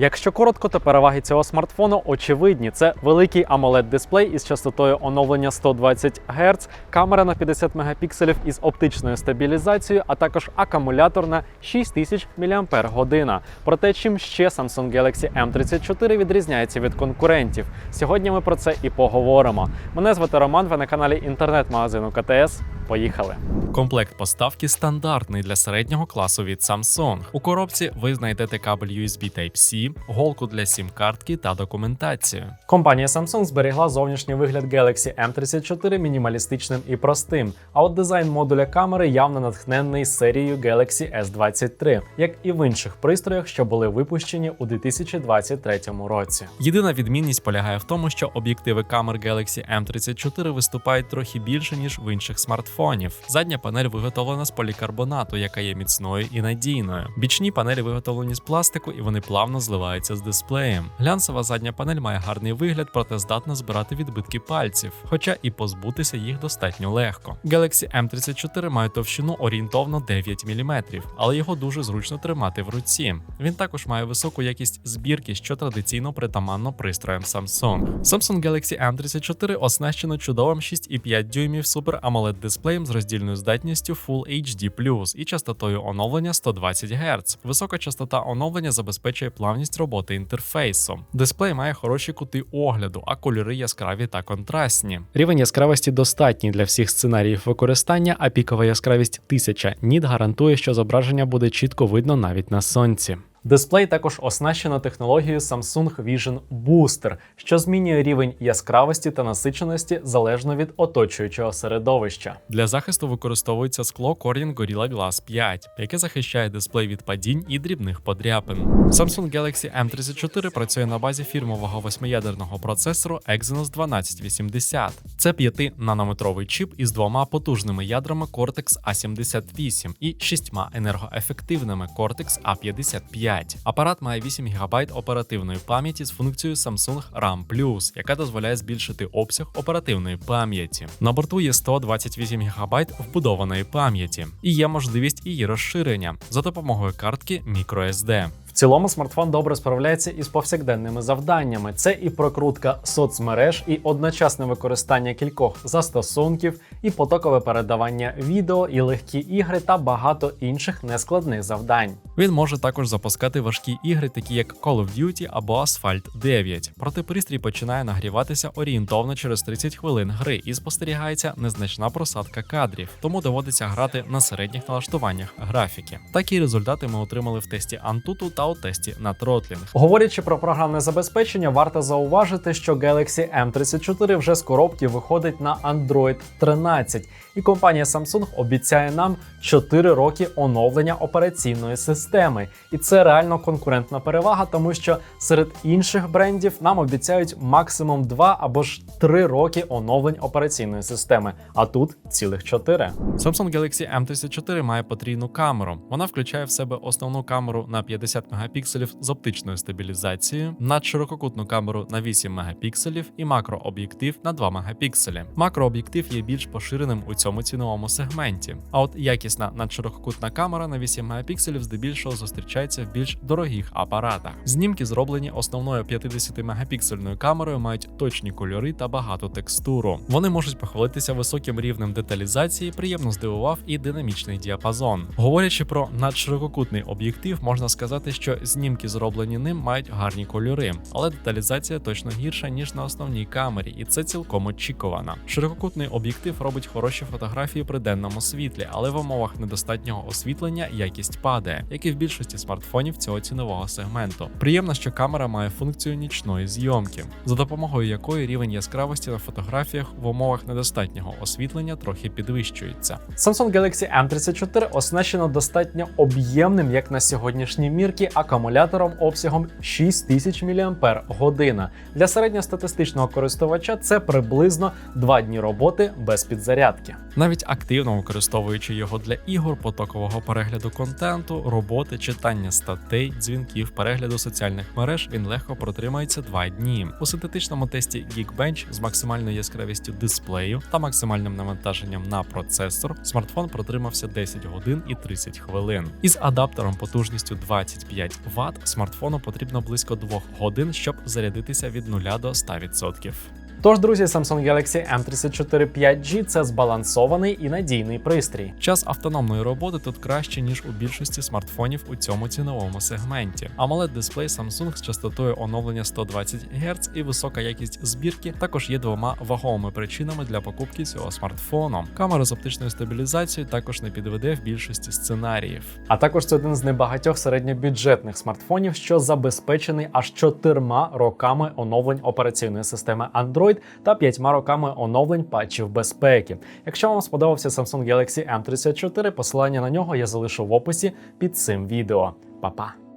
Якщо коротко, то переваги цього смартфону очевидні. Це великий amoled дисплей із частотою оновлення 120 Гц, камера на 50 мегапікселів із оптичною стабілізацією, а також акумулятор на 6000 мАч. Проте, чим ще Samsung Galaxy M34 відрізняється від конкурентів? Сьогодні ми про це і поговоримо. Мене звати Роман, ви на каналі інтернет-магазину КТС. Поїхали. Комплект поставки стандартний для середнього класу від Samsung. У коробці ви знайдете кабель USB Type-C, голку для сім-картки та документацію. Компанія Samsung зберігла зовнішній вигляд Galaxy M34 мінімалістичним і простим. А от дизайн модуля камери явно натхнений серією Galaxy S23, як і в інших пристроях, що були випущені у 2023 році. Єдина відмінність полягає в тому, що об'єктиви камер Galaxy M34 виступають трохи більше ніж в інших смартфонів. Задня панель виготовлена з полікарбонату, яка є міцною і надійною. Бічні панелі виготовлені з пластику і вони плавно зливаються з дисплеєм. Глянцева задня панель має гарний вигляд, проте здатна збирати відбитки пальців, хоча і позбутися їх достатньо легко. Galaxy M34 має товщину орієнтовно 9 мм, але його дуже зручно тримати в руці. Він також має високу якість збірки, що традиційно притаманно пристроям Samsung. Samsung Galaxy M34 оснащено чудовим 6,5 дюймів Super AMOLED дисплеєм з роздільною здатністю Full HD+, і частотою оновлення 120 Гц. Висока частота оновлення забезпечує плавність роботи інтерфейсу. Дисплей має хороші кути огляду, а кольори яскраві та контрастні. Рівень яскравості достатній для всіх сценаріїв використання, а пікова яскравість 1000 ніт гарантує, що зображення буде чітко видно навіть на сонці. Дисплей також оснащено технологією Samsung Vision Booster, що змінює рівень яскравості та насиченості залежно від оточуючого середовища. Для захисту використовується скло Corning Gorilla Glass 5, яке захищає дисплей від падінь і дрібних подряпин. Samsung Galaxy M34 працює на базі фірмового восьмиядерного процесору Exynos 1280. Це 5-нанометровий чіп із двома потужними ядрами Cortex A78 і шістьма енергоефективними Cortex A55. Апарат має 8 ГБ оперативної пам'яті з функцією Samsung RAM Plus, яка дозволяє збільшити обсяг оперативної пам'яті. На борту є 128 ГБ вбудованої пам'яті і є можливість її розширення за допомогою картки microSD. В цілому смартфон добре справляється із повсякденними завданнями. Це і прокрутка соцмереж, і одночасне використання кількох застосунків, і потокове передавання відео, і легкі ігри та багато інших нескладних завдань. Він може також запускати важкі ігри, такі як Call of Duty або Asphalt 9. Проте пристрій починає нагріватися орієнтовно через 30 хвилин гри і спостерігається незначна просадка кадрів, тому доводиться грати на середніх налаштуваннях графіки. Такі результати ми отримали в тесті Antutu та у тесті на Тротлінг. Говорячи про програмне забезпечення, варто зауважити, що Galaxy M34 вже з коробки виходить на Android 13, і компанія Samsung обіцяє нам 4 роки оновлення операційної системи. І це реально конкурентна перевага, тому що серед інших брендів нам обіцяють максимум 2 або ж 3 роки оновлень операційної системи, а тут цілих 4. Samsung Galaxy M34 має потрійну камеру. Вона включає в себе основну камеру на 50 мегапікселів з оптичною стабілізацією, надширококутну камеру на 8 мегапікселів і макрооб'єктив на 2 мегапікселі. Макрооб'єктив є більш поширеним у цьому ціновому сегменті. А от якісна надширококутна камера на 8 мегапікселів здебільшого зустрічається в більш дорогих апаратах. Знімки, зроблені основною 50 мегапіксельною камерою, мають точні кольори та багату текстуру. Вони можуть похвалитися високим рівнем деталізації, приємно здивував і динамічний діапазон. Говорячи про надширококутний об'єктив, можна сказати, що знімки, зроблені ним, мають гарні кольори, але деталізація точно гірша ніж на основній камері, і це цілком очікувано. Ширококутний об'єктив робить хороші фотографії при денному світлі, але в умовах недостатнього освітлення якість падає, як і в більшості смартфонів цього цінового сегменту. Приємно, що камера має функцію нічної зйомки, за допомогою якої рівень яскравості на фотографіях в умовах недостатнього освітлення трохи підвищується. Samsung Galaxy M34 оснащено достатньо об'ємним, як на сьогоднішні мірки, акумулятором обсягом 6000 мАч. Для середньостатистичного користувача це приблизно 2 дні роботи без підзарядки. Навіть активно використовуючи його для ігор, потокового перегляду контенту, роботи, читання статей, дзвінків, перегляду соціальних мереж, він легко протримається 2 дні. У синтетичному тесті Geekbench з максимальною яскравістю дисплею та максимальним навантаженням на процесор смартфон протримався 10 годин і 30 хвилин. Із адаптером потужністю 25 25 Вт, смартфону потрібно близько 2 годин, щоб зарядитися від 0 до 100%. Тож, друзі, Samsung Galaxy M34 5G – це збалансований і надійний пристрій. Час автономної роботи тут краще ніж у більшості смартфонів у цьому ціновому сегменті. amoled дисплей Samsung з частотою оновлення 120 Гц і висока якість збірки також є двома ваговими причинами для покупки цього смартфону. Камера з оптичною стабілізацією також не підведе в більшості сценаріїв. А також це один з небагатьох середньобюджетних смартфонів, що забезпечений аж чотирма роками оновлень операційної системи Android та п'ятьма роками оновлень патчів безпеки. Якщо вам сподобався Samsung Galaxy M34, посилання на нього я залишу в описі під цим відео. Па-па!